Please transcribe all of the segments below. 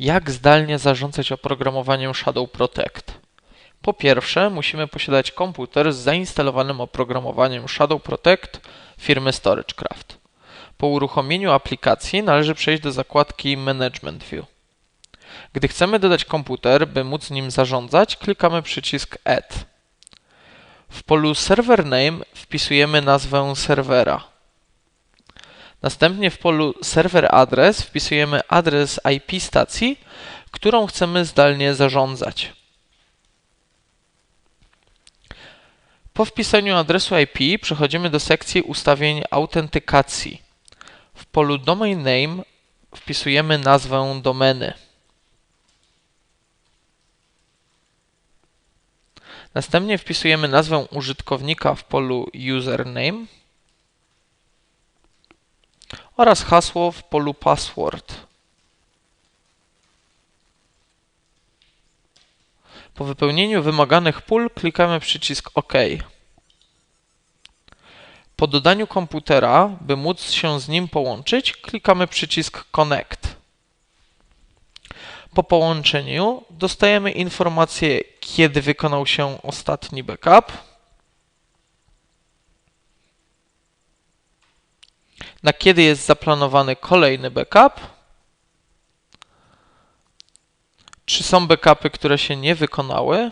Jak zdalnie zarządzać oprogramowaniem Shadow Protect? Po pierwsze, musimy posiadać komputer z zainstalowanym oprogramowaniem Shadow Protect firmy StorageCraft. Po uruchomieniu aplikacji należy przejść do zakładki Management View. Gdy chcemy dodać komputer, by móc nim zarządzać, klikamy przycisk Add. W polu Server Name wpisujemy nazwę serwera. Następnie w polu Server Address wpisujemy adres IP stacji, którą chcemy zdalnie zarządzać. Po wpisaniu adresu IP przechodzimy do sekcji ustawień autentykacji. W polu Domain Name wpisujemy nazwę domeny. Następnie wpisujemy nazwę użytkownika w polu Username oraz hasło w polu Password. Po wypełnieniu wymaganych pól klikamy przycisk OK. Po dodaniu komputera, by móc się z nim połączyć, klikamy przycisk Connect. Po połączeniu dostajemy informację, kiedy wykonał się ostatni backup, na kiedy jest zaplanowany kolejny backup, czy są backupy, które się nie wykonały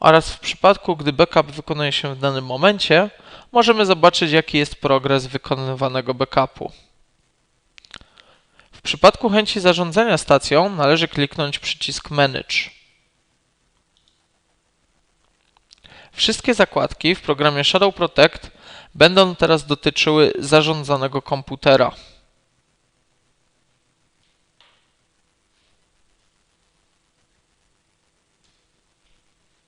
oraz w przypadku, gdy backup wykonuje się w danym momencie, możemy zobaczyć, jaki jest progres wykonywanego backupu. W przypadku chęci zarządzania stacją należy kliknąć przycisk Manage. Wszystkie zakładki w programie Shadow Protect będą teraz dotyczyły zarządzanego komputera.